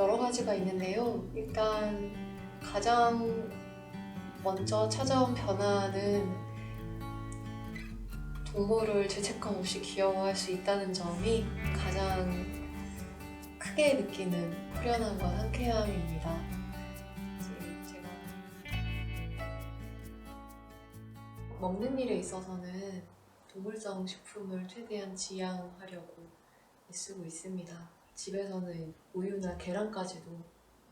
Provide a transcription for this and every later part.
여러 가지가 있는데요. 일단 가장 먼저 찾아온 변화는 동물을 죄책감 없이 귀여워할 수 있다는 점이 가장 크게 느끼는 후련함과 상쾌함입니다. 제가 먹는 일에 있어서는 동물성 식품을 최대한 지양하려고 애쓰고 있습니다. 집에서는 우유나 계란까지도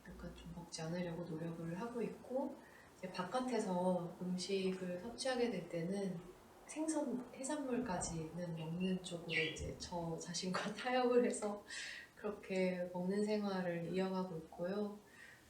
약간 좀 먹지 않으려고 노력을 하고 있고 이제 바깥에서 음식을 섭취하게 될 때는 생선, 해산물까지는 먹는 쪽으로 이제 저 자신과 타협을 해서 그렇게 먹는 생활을 이어가고 있고요.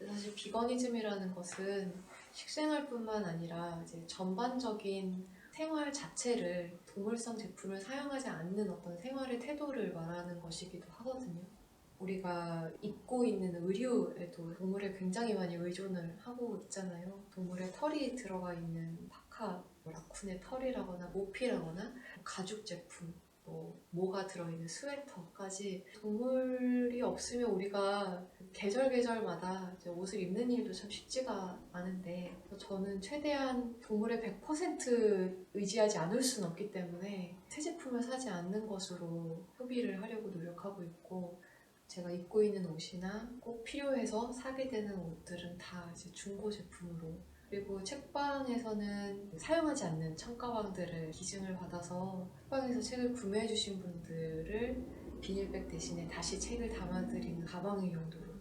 사실 비거니즘이라는 것은 식생활뿐만 아니라 이제 전반적인 생활 자체를 동물성 제품을 사용하지 않는 어떤 생활의 태도를 말하는 것이기도 하거든요. 우리가 입고 있는 의류에도 동물에 굉장히 많이 의존을 하고 있잖아요. 동물의 털이 들어가 있는 파카, 뭐 라쿤의 털이라거나 모피라거나 가죽 제품, 뭐 모가 들어있는 스웨터까지 동물이 없으면 우리가 계절 계절마다 옷을 입는 일도 참 쉽지가 않은데 저는 최대한 동물의 100% 의지하지 않을 수는 없기 때문에 새 제품을 사지 않는 것으로 소비를 하려고 노력하고 있고 제가 입고 있는 옷이나 꼭 필요해서 사게 되는 옷들은 다 이제 중고 제품으로 그리고 책방에서는 사용하지 않는 청가방들을 기증을 받아서 책방에서 책을 구매해 주신 분들을 비닐백 대신에 다시 책을 담아드리는 가방의 용도로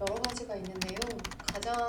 여러 가지가 있는데요. 가장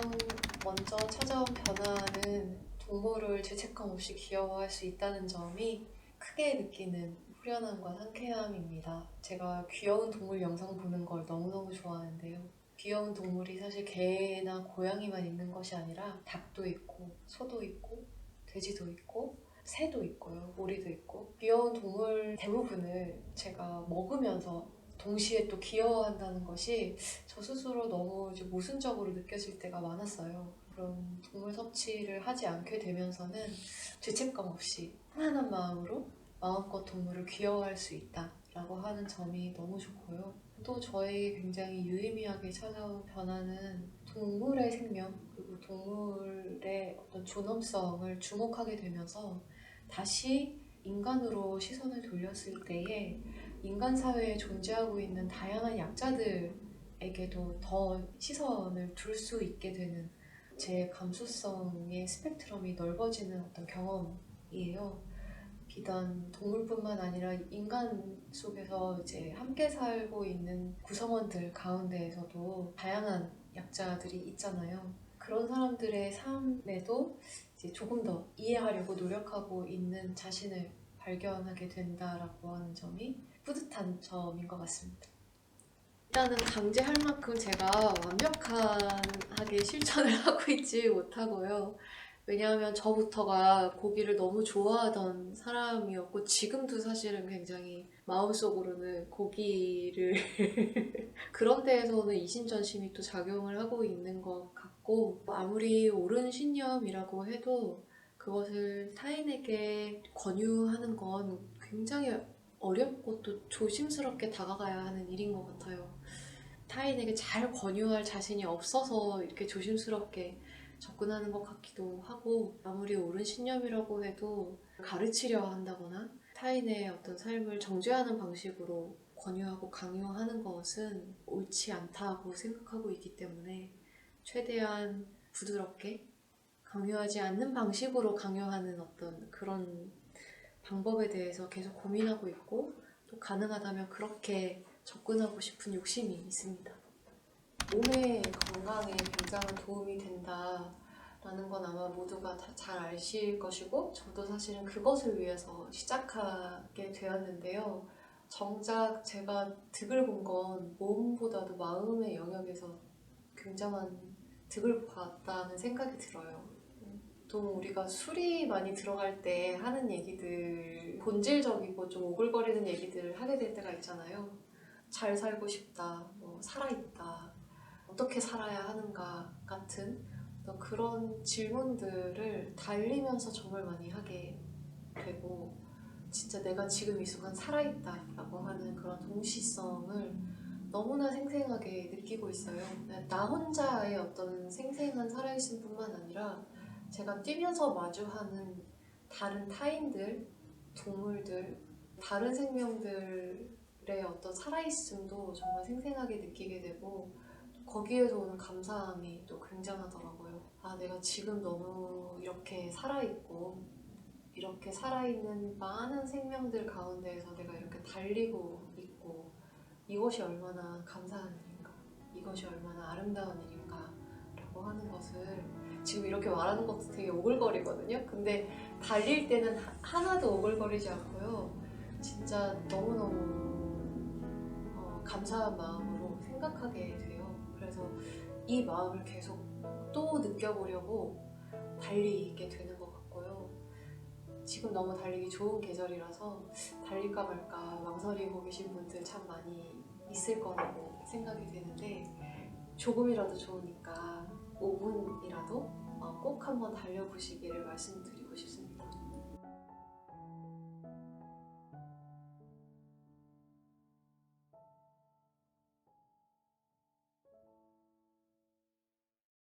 먼저 찾아온 변화는 동물을 죄책감 없이 귀여워할 수 있다는 점이 크게 느끼는 후련함과 상쾌함입니다. 제가 귀여운 동물 영상 보는 걸 너무너무 좋아하는데요. 귀여운 동물이 사실 개나 고양이만 있는 것이 아니라 닭도 있고 소도 있고 돼지도 있고 새도 있고요. 오리도 있고 귀여운 동물 대부분을 제가 먹으면서 동시에 또 귀여워한다는 것이 저 스스로 너무 이제 모순적으로 느껴질 때가 많았어요. 그런 동물 섭취를 하지 않게 되면서는 죄책감 없이 편안한 마음으로 마음껏 동물을 귀여워할 수 있다 라고 하는 점이 너무 좋고요. 또 저희 굉장히 유의미하게 찾아온 변화는 동물의 생명 그리고 동물의 어떤 존엄성을 주목하게 되면서 다시 인간으로 시선을 돌렸을 때에 인간 사회에 존재하고 있는 다양한 약자들에게도 더 시선을 둘 수 있게 되는 제 감수성의 스펙트럼이 넓어지는 어떤 경험이에요. 비단 동물뿐만 아니라 인간 속에서 이제 함께 살고 있는 구성원들 가운데에서도 다양한 약자들이 있잖아요. 그런 사람들의 삶에도 이제 조금 더 이해하려고 노력하고 있는 자신을 발견하게 된다라고 하는 점이 뿌듯한 점인 것 같습니다. 일단은 강제할 만큼 제가 완벽하게 실천을 하고 있지 못하고요. 왜냐하면 저부터가 고기를 너무 좋아하던 사람이었고 지금도 사실은 굉장히 마음속으로는 고기를 그런 데에서는 이심전심이 또 작용을 하고 있는 것 같고 아무리 옳은 신념이라고 해도 그것을 타인에게 권유하는 건 굉장히 어렵고 또 조심스럽게 다가가야 하는 일인 것 같아요. 타인에게 잘 권유할 자신이 없어서 이렇게 조심스럽게 접근하는 것 같기도 하고 아무리 옳은 신념이라고 해도 가르치려 한다거나 타인의 어떤 삶을 정죄하는 방식으로 권유하고 강요하는 것은 옳지 않다고 생각하고 있기 때문에 최대한 부드럽게 강요하지 않는 방식으로 강요하는 어떤 그런 방법에 대해서 계속 고민하고 있고 또 가능하다면 그렇게 접근하고 싶은 욕심이 있습니다. 몸의 건강에 굉장한 도움이 된다라는 건 아마 모두가 다 잘 아실 것이고 저도 사실은 그것을 위해서 시작하게 되었는데요. 정작 제가 득을 본 건 몸보다도 마음의 영역에서 굉장한 득을 봤다는 생각이 들어요. 보통 우리가 술이 많이 들어갈 때 하는 얘기들 본질적이고 좀 오글거리는 얘기들을 하게 될 때가 있잖아요. 잘 살고 싶다, 뭐 살아있다, 어떻게 살아야 하는가 같은 그런 질문들을 달리면서 정말 많이 하게 되고 진짜 내가 지금 이 순간 살아있다 라고 하는 그런 동시성을 너무나 생생하게 느끼고 있어요. 나 혼자의 어떤 생생한 살아있음 뿐만 아니라 제가 뛰면서 마주하는 다른 타인들, 동물들, 다른 생명들의 어떤 살아있음도 정말 생생하게 느끼게 되고 거기에서 오는 감사함이 또 굉장하더라고요. 아, 내가 지금 너무 이렇게 살아있고 이렇게 살아있는 많은 생명들 가운데에서 내가 이렇게 달리고 있고 이것이 얼마나 감사한 일인가, 이것이 얼마나 아름다운 일인가 라고 하는 것을 지금 이렇게 말하는 것도 되게 오글거리거든요. 근데 달릴 때는 하- 하나도 오글거리지 않고요. 진짜 너무너무 어, 감사한 마음으로 생각하게 돼요. 그래서 이 마음을 계속 또 느껴보려고 달리게 되는 것 같고요. 지금 너무 달리기 좋은 계절이라서 달릴까 말까 망설이고 계신 분들 참 많이 있을 거라고 생각이 되는데 조금이라도 좋으니까 5분이라도 꼭 한번 달려보시기를 말씀드리고 싶습니다.